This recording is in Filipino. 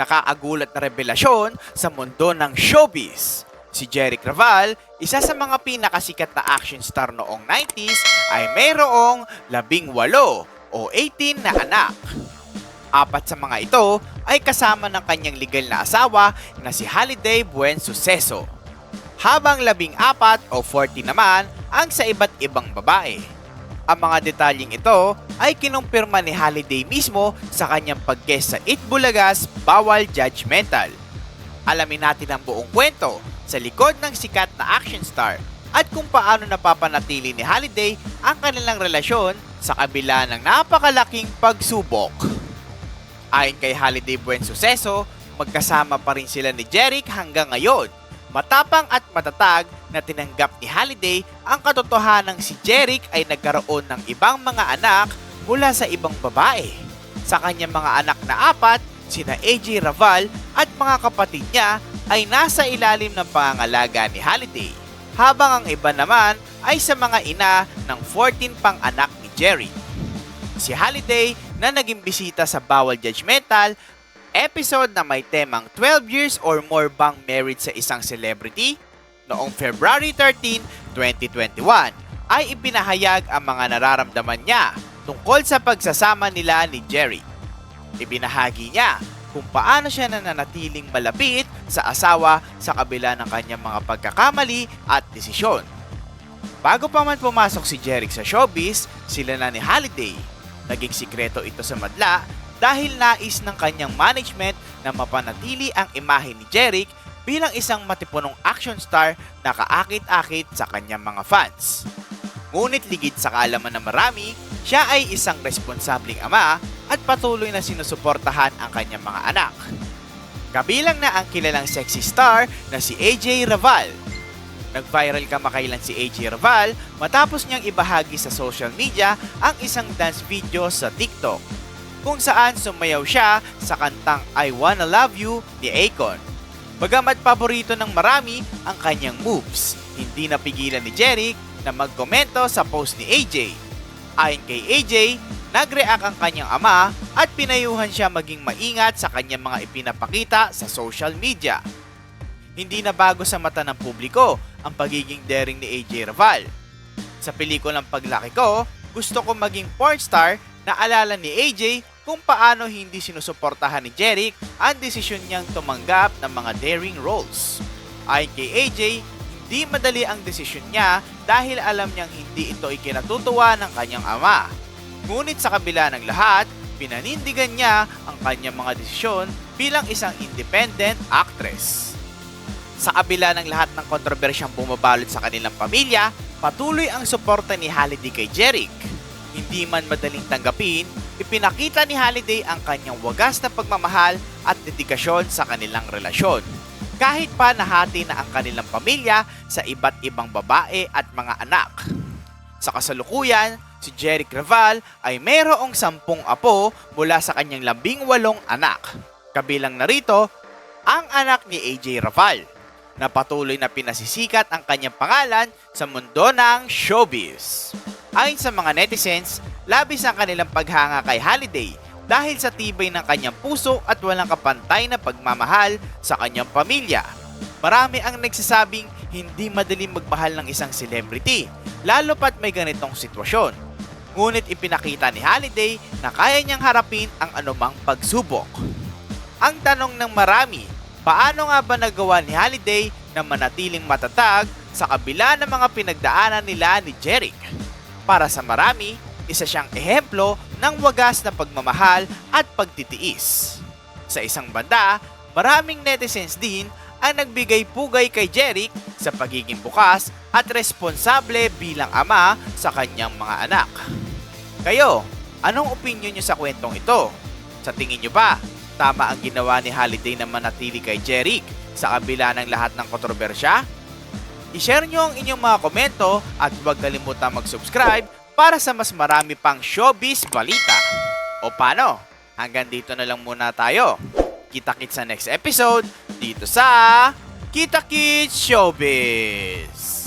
nakaagulat na revelasyon sa mundo ng showbiz. Si Jeric Raval, isa sa mga pinakasikat na action star noong 90s, ay mayroong labing walo o 18 na anak. Apat sa mga ito ay kasama ng kanyang legal na asawa na si Holiday Buen Suceso. Habang labing apat o 40 naman ang sa iba't ibang babae. Ang mga detalyeng ito ay kinumpirma ni Holiday mismo sa kanyang pag-guest sa It Bulagas Bawal Judgmental. Alamin natin ang buong kwento sa likod ng sikat na action star at kung paano napapanatili ni Holiday ang kanilang relasyon sa kabila ng napakalaking pagsubok. Ayon kay Holiday Buen Suceso, magkasama pa rin sila ni Jeric hanggang ngayon. Matapang at matatag na tinanggap ni Holiday ang katotohanan si Jeric ay nagkaroon ng ibang mga anak mula sa ibang babae. Sa kanyang mga anak na apat, sina AJ Raval at mga kapatid niya ay nasa ilalim ng pangangalaga ni Holiday. Habang ang iba naman ay sa mga ina ng 14 pang anak ni Jerry si Holiday na naging bisita sa Bawal Judgmental, episode na may temang 12 years or more bang married sa isang celebrity? Noong February 13, 2021, ay ipinahayag ang mga nararamdaman niya tungkol sa pagsasama nila ni Jerry. Ibinahagi niya kung paano siya nananatiling malapit sa asawa sa kabila ng kanyang mga pagkakamali at desisyon. Bago pa man pumasok si Jeric sa showbiz, sila na ni Holiday. Naging sikreto ito sa madla dahil nais ng kanyang management na mapanatili ang imahe ni Jeric bilang isang matipunong action star na kaakit-akit sa kanyang mga fans. Ngunit ligid sa kaalaman ng marami, siya ay isang responsableng ama at patuloy na sinusuportahan ang kanyang mga anak. Kabilang na ang kilalang sexy star na si AJ Raval. Nag-viral kamakailan si AJ Raval matapos niyang ibahagi sa social media ang isang dance video sa TikTok kung saan sumayaw siya sa kantang I Wanna Love You ni Akon. Bagamat paborito ng marami ang kanyang moves, hindi napigilan ni Jeric na magkomento sa post ni AJ. Ayon kay AJ, nag-react ang kanyang ama at pinayuhan siya maging maingat sa kanyang mga ipinapakita sa social media. Hindi na bago sa mata ng publiko ang pagiging daring ni AJ Raval. Sa pelikulang paglaki ko, gusto ko maging porn star na alala ni AJ kung paano hindi sinusuportahan ni Jeric ang desisyon niyang tumanggap ng mga daring roles. Ayon kay AJ, hindi madali ang desisyon niya dahil alam niyang hindi ito ikinatutuwa ng kanyang ama. Ngunit sa kabila ng lahat, pinanindigan niya ang kanyang mga desisyon bilang isang independent actress. Sa kabila ng lahat ng kontrobersyang bumabalot sa kanilang pamilya, patuloy ang suporta ni Holiday kay Jeric. Hindi man madaling tanggapin, ipinakita ni Holiday ang kanyang wagas na pagmamahal at dedikasyon sa kanilang relasyon. Kahit pa nahati na ang kanilang pamilya sa iba't ibang babae at mga anak. Sa kasalukuyan, si Jeric Raval ay mayroong sampung apo mula sa kanyang labing walong anak. Kabilang narito, ang anak ni AJ Raval na patuloy na pinasisikat ang kanyang pangalan sa mundo ng showbiz. Ayon sa mga netizens, labis ang kanilang paghanga kay Holiday dahil sa tibay ng kanyang puso at walang kapantay na pagmamahal sa kanyang pamilya. Marami ang nagsasabing hindi madaling magmahal ng isang celebrity, lalo pat may ganitong sitwasyon. Ngunit ipinakita ni Holiday na kaya niyang harapin ang anumang pagsubok. Ang tanong ng marami, paano nga ba nagawa ni Holiday na manatiling matatag sa kabila ng mga pinagdaanan nila ni Jeric? Para sa marami, isa siyang ehemplo ng wagas na pagmamahal at pagtitiis. Sa isang banda, maraming netizens din ang nagbigay pugay kay Jeric sa pagiging bukas at responsable bilang ama sa kanyang mga anak. Kayo, anong opinion nyo sa kwentong ito? Sa tingin nyo ba, tama ang ginawa ni Holiday na manatili kay Jeric sa kabila ng lahat ng kontrobersya? I-share nyo ang inyong mga komento at huwag kalimutan mag-subscribe para sa mas marami pang showbiz balita. O paano? Hanggang dito na lang muna tayo. Kita-kits sa next episode dito sa Kita Kids Showbiz.